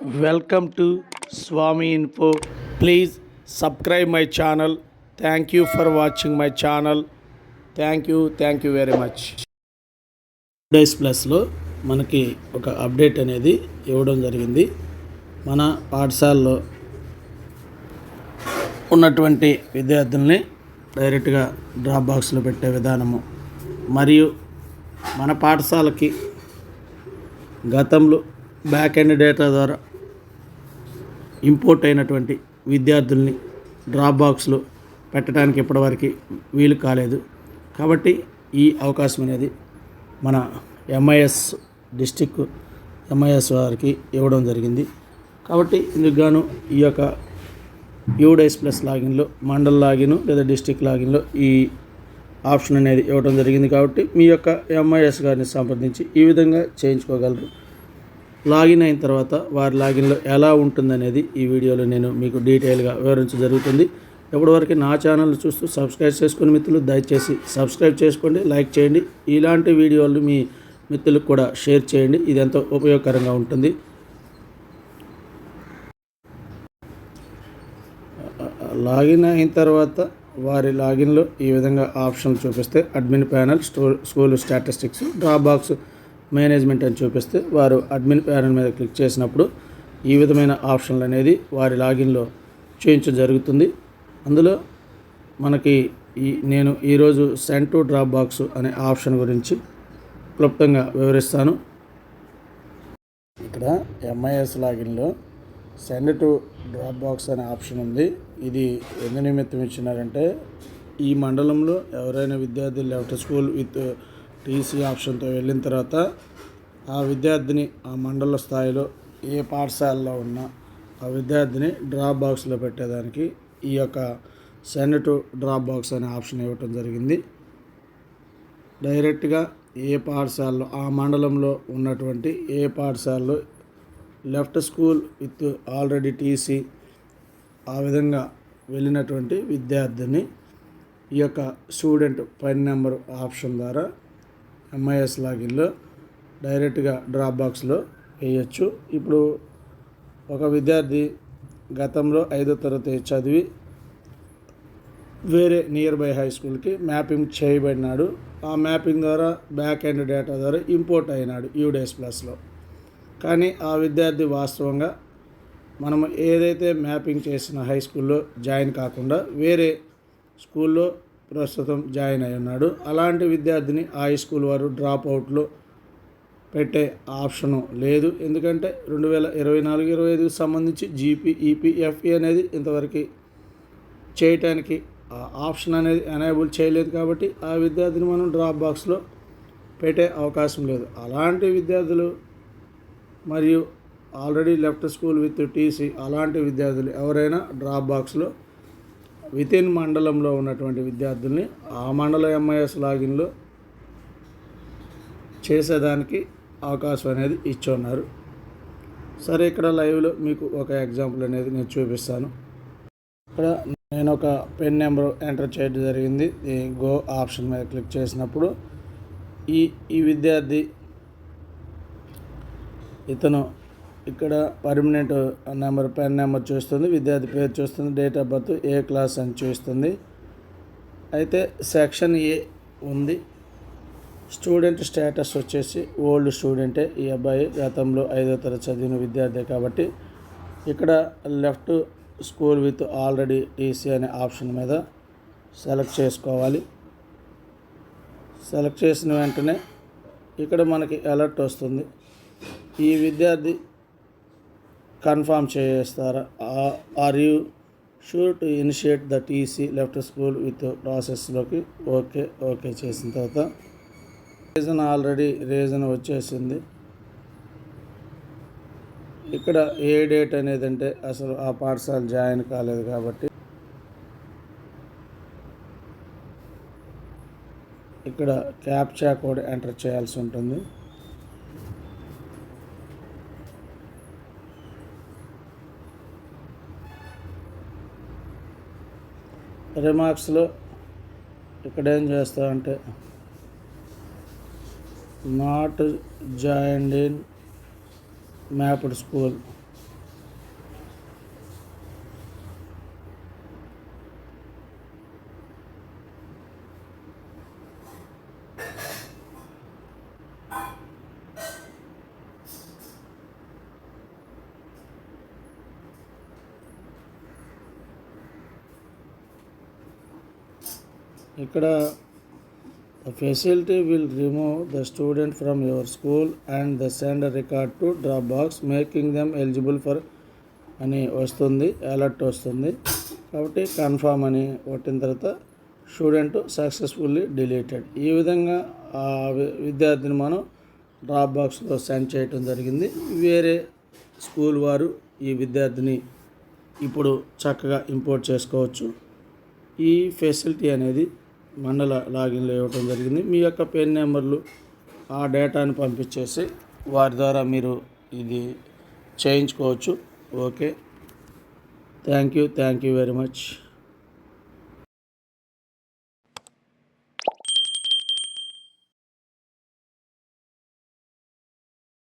Welcome to Swami info. Please subscribe my channel. Thank you for watching my channel thank you thank you very much days ప్లస్లో మనకి ఒక update అనేది ఇవ్వడం జరిగింది. మన పాఠశాలలో ఉన్నటువంటి విద్యార్థుల్ని డైరెక్ట్గా డ్రాప్ బాక్స్లో పెట్టే విధానము. మరియు మన పాఠశాలకి గతంలో బ్యాక్ ఎండ్ డేటా ద్వారా ఇంపోర్ట్ అయినటువంటి విద్యార్థుల్ని డ్రాప్ బాక్స్లో పెట్టడానికి ఇప్పటివరకు వీలు కాలేదు. కాబట్టి ఈ అవకాశం అనేది మన ఎంఐఎస్ డిస్టిక్ ఎంఐఎస్ వారికి ఇవ్వడం జరిగింది. కాబట్టి ఇందుకు గాను ఈ యొక్క యూడైస్ ప్లస్ లాగిన్లో మండల్ లాగిన్ లేదా డిస్టిక్ లాగిన్లో ఈ ఆప్షన్ అనేది ఇవ్వడం జరిగింది. కాబట్టి మీ యొక్క ఎంఐఎస్ గారిని సంప్రదించి ఈ విధంగా చేయించుకోగలరు. లాగిన్ అయిన తర్వాత వారి లాగిన్లో ఎలా ఉంటుందనేది ఈ వీడియోలో నేను మీకు డీటెయిల్గా వివరించడం జరుగుతుంది. ఇప్పటివరకు నా ఛానల్ చూస్తూ సబ్స్క్రైబ్ చేసుకుని మిత్రులు దయచేసి సబ్స్క్రైబ్ చేసుకోండి లైక్ చేయండి. ఇలాంటి వీడియోలు మీ మిత్రులకు కూడా షేర్ చేయండి. ఇది ఎంతో ఉపయోగకరంగా ఉంటుంది. లాగిన్ అయిన తర్వాత వారి లాగిన్లో ఈ విధంగా ఆప్షన్ చూపిస్తే అడ్మిన్ ప్యానల్ స్టో school statistics drop box management అని చూపిస్తే వారు అడ్మిన్ ప్యానల్ మీద క్లిక్ చేసినప్పుడు ఈ విధమైన ఆప్షన్లు అనేది వారి లాగిన్లో చూపించడం జరుగుతుంది. అందులో మనకి ఈ నేను ఈరోజు సెండ్ టు డ్రాప్ బాక్స్ అనే ఆప్షన్ గురించి క్లుప్తంగా వివరిస్తాను. ఇక్కడ ఎంఐఎస్ లాగిన్లో సెండ్ టు డ్రాప్ బాక్స్ అనే ఆప్షన్ ఉంది. ఇది ఎందు నిమిత్తం ఇచ్చినారంటే ఈ మండలంలో ఎవరైనా విద్యార్థులు లెఫ్ట్ స్కూల్ విత్ టీసీ ఆప్షన్తో వెళ్ళిన తర్వాత ఆ విద్యార్థిని ఆ మండల స్థాయిలో ఏ పాఠశాలలో ఉన్నా ఆ విద్యార్థిని డ్రాప్ బాక్స్లో పెట్టేదానికి ఈ యొక్క సెండ్ టు డ్రాప్ బాక్స్ అనే ఆప్షన్ ఇవ్వటం జరిగింది. డైరెక్ట్గా ఏ పాఠశాలలో ఆ మండలంలో ఉన్నటువంటి ఏ పాఠశాలలో left school with already TC ఆ విధంగా వెళ్ళినటువంటి విద్యార్థిని ఈ యొక్క స్టూడెంట్ పైన నెంబర్ ఆప్షన్ ద్వారా ఎంఐఎస్ లాగిన్లో డైరెక్ట్గా డ్రాప్ బాక్స్లో వేయచ్చు. ఇప్పుడు ఒక విద్యార్థి గతంలో ఐదో తరగతి చదివి వేరే నియర్ బై హై స్కూల్కి మ్యాపింగ్ చేయబడినాడు. ఆ మ్యాపింగ్ ద్వారా బ్యాక్ ఎండ్ డేటా ద్వారా ఇంపోర్ట్ అయినాడు యూడేస్ ప్లస్లో కానీ ఆ విద్యార్థి వాస్తవంగా మనం ఏదైతే మ్యాపింగ్ చేసిన హై స్కూల్లో జాయిన్ కాకుండా వేరే స్కూల్లో ప్రస్తుతం జాయిన్ అయి ఉన్నాడు. అలాంటి విద్యార్థిని ఆ హై స్కూల్ వారు డ్రాప్ అవుట్లో పెట్టే ఆప్షను లేదు. ఎందుకంటే రెండు వేల ఇరవై నాలుగు ఇరవై ఐదుకు సంబంధించి జీపీ ఈపీఎఫ్ఈ అనేది ఇంతవరకు చేయటానికి ఆ ఆప్షన్ అనేది ఎనేబుల్ చేయలేదు కాబట్టి ఆ విద్యార్థిని మనం డ్రాప్ బాక్స్లో పెట్టే అవకాశం లేదు. అలాంటి విద్యార్థులు మరియు already left school with TC అలాంటి విద్యార్థులు ఎవరైనా డ్రాప్ బాక్స్లో వితిన్ మండలంలో ఉన్నటువంటి విద్యార్థుల్ని ఆ మండల ఎంఐఎస్ లాగిన్లో చేసేదానికి అవకాశం అనేది ఇచ్చున్నారు. సరే ఇక్కడ లైవ్లో మీకు ఒక ఎగ్జాంపుల్ అనేది నేను చూపిస్తాను. ఇక్కడ నేను ఒక పెన్ నెంబర్ ఎంటర్ చేయడం జరిగింది. ఈ గో ఆప్షన్ మీద క్లిక్ చేసినప్పుడు ఈ ఈ విద్యార్థి ఇతను ఇక్కడ పర్మనెంట్ నెంబర్ పెన్ నెంబర్ చూస్తుంది విద్యార్థి పేరు చూస్తుంది డేట్ ఆఫ్ బర్త్ ఏ క్లాస్ అని చూస్తుంది. అయితే సెక్షన్ ఏ ఉంది. స్టూడెంట్ స్టేటస్ వచ్చేసి ఓల్డ్ స్టూడెంటే ఈ అబ్బాయి గతంలో ఐదో తరగతి చదివిన విద్యార్థి కాబట్టి ఇక్కడ left school with already TC అనే ఆప్షన్ మీద సెలెక్ట్ చేసుకోవాలి. సెలెక్ట్ చేసిన వెంటనే ఇక్కడ మనకి అలర్ట్ వస్తుంది. ఈ విద్యార్థి కన్ఫామ్ చేస్తారా? Are you sure to initiate the TC left school with ప్రాసెస్లోకి? ఓకే ఓకే చేసిన తర్వాత. రీజన్ ఆల్రెడీ రీజన్ వచ్చేసింది. ఇక్కడ ఏ డేట్ అనేది అంటే అసలు ఆ పాఠశాల జాయిన్ కాలేదు కాబట్టి. ఇక్కడ క్యాప్చా కోడ్ ఎంటర్ చేయాల్సి ఉంటుంది. రిమార్క్స్లో ఇక్కడ ఏం చేస్తామంటే not joined in mapped school. ఇక్కడ the facility will remove the student from your school and the send record to drop box making them eligible for అని వస్తుంది అలర్ట్ వస్తుంది. కాబట్టి కన్ఫామ్ అని కొట్టిన తర్వాత స్టూడెంట్ సక్సెస్ఫుల్లీ డిలీటెడ్ ఈ విధంగా ఆ విద్యార్థిని మనం డ్రాప్ బాక్స్లో సెండ్ చేయటం జరిగింది. వేరే స్కూల్ వారు ఈ విద్యార్థిని ఇప్పుడు చక్కగా ఇంపోర్ట్ చేసుకోవచ్చు. ఈ ఫెసిలిటీ అనేది మండల లాగిన్లో ఇవ్వడం జరిగింది. మీ యొక్క పెన్ నెంబర్లు ఆ డేటాను పంపించేసి వారి ద్వారా మీరు ఇది చేయించుకోవచ్చు. Okay. Thank you. Thank you very much.